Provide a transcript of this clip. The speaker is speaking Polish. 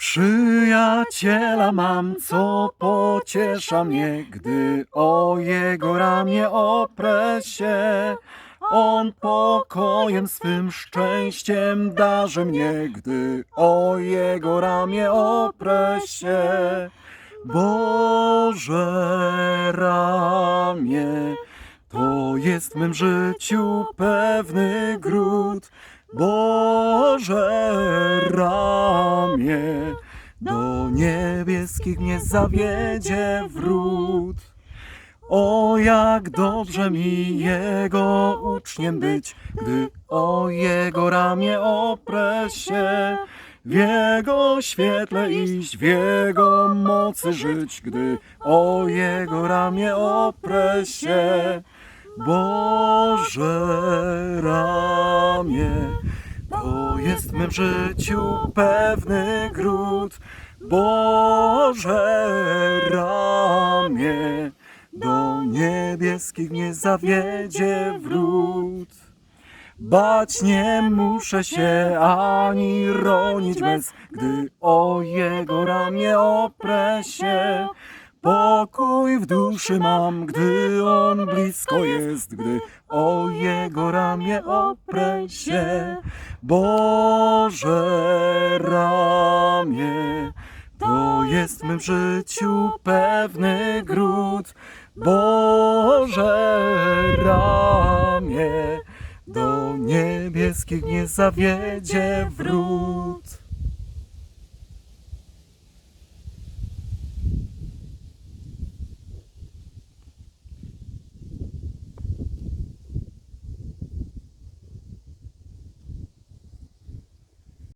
Przyjaciela mam, co pociesza mnie, gdy o jego ramię oprę się. On pokojem swym szczęściem darzy mnie, gdy o jego ramię oprę się. Boże ramię, to jest w mym życiu pewny gród. Boże ramię, niebieskich mnie zawiedzie wrót. O, jak dobrze mi Jego uczniem być, gdy o Jego ramię oprę się. W Jego świetle iść, w Jego mocy żyć, gdy o Jego ramię oprę się. Boże ramię, jest w mym życiu pewny gród. Boże ramię, do niebieskich mnie zawiedzie wrót. Bać nie muszę się ani ronić bez, gdy o jego ramię oprę się. Pokój w duszy mam, gdy blisko jest, gdy o jego ramię oprę się. Boże ramię, to jest w mym życiu pewny gród. Boże ramię, do niebieskich nie zawiedzie wrót.